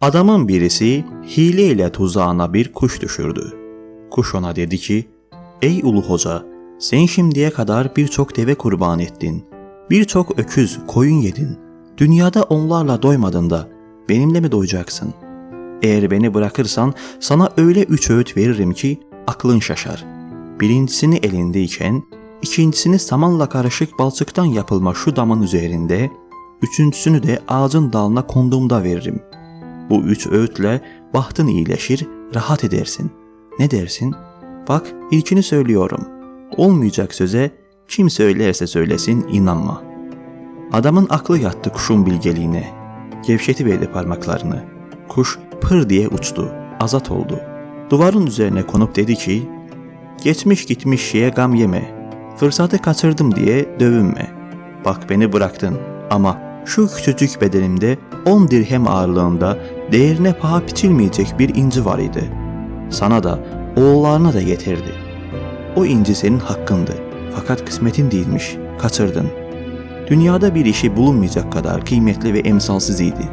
Adamın birisi hileyle tuzağına bir kuş düşürdü. Kuş ona dedi ki, Ey ulu hoca, sen şimdiye kadar birçok deve kurban ettin. Birçok öküz, koyun yedin. Dünyada onlarla doymadın da benimle mi doyacaksın? Eğer beni bırakırsan sana öyle üç öğüt veririm ki aklın şaşar. Birincisini elindeyken, ikincisini samanla karışık balçıktan yapılma şu damın üzerinde, üçüncüsünü de ağacın dalına konduğumda veririm. Bu üç öğütle bahtın iyileşir, rahat edersin. Ne dersin? Bak ilkini söylüyorum. Olmayacak söze kim söylerse söylesin inanma. Adamın aklı yattı kuşun bilgeliğine. Gevşetiverdi parmaklarını. Kuş pır diye uçtu. Azat oldu. Duvarın üzerine konup dedi ki, Geçmiş gitmiş şeye gam yeme. Fırsatı kaçırdım diye dövünme. Bak beni bıraktın ama şu küçücük bedenimde 10 dirhem ağırlığında değerine paha biçilmeyecek bir inci var idi. Sana da oğullarına da getirdi. O inci senin hakkındı. Fakat kısmetin değilmiş. Kaçırdın. Dünyada bir işi bulunmayacak kadar kıymetli ve emsalsiz idi.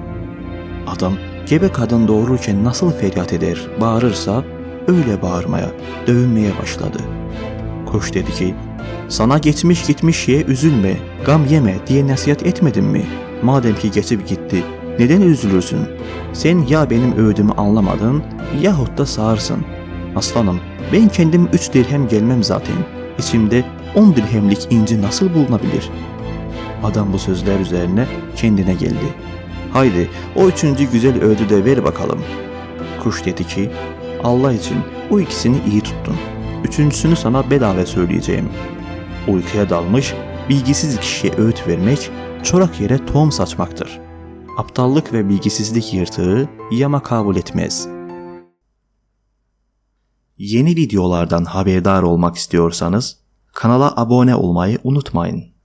Adam gebe kadın doğururken nasıl feryat eder, bağırırsa öyle bağırmaya, dövünmeye başladı. Kuş dedi ki, sana geçmiş gitmiş şeye üzülme, gam yeme diye nasihat etmedim mi? Madem ki geçip gitti, neden üzülürsün? Sen ya benim öğüdümü anlamadın yahut da sağırsın. Aslanım, ben kendim üç dirhem gelmem zaten. İçimde on dirhemlik inci nasıl bulunabilir? Adam bu sözler üzerine kendine geldi. Haydi o üçüncü güzel öğüdü de ver bakalım. Kuş dedi ki, Allah için bu ikisini iyi tuttun. Üçüncüsünü sana bedava söyleyeceğim. Uykuya dalmış, bilgisiz kişiye öğüt vermek, çorak yere tohum saçmaktır. Aptallık ve bilgisizlik yırtığı yama kabul etmez. Yeni videolardan haberdar olmak istiyorsanız kanala abone olmayı unutmayın.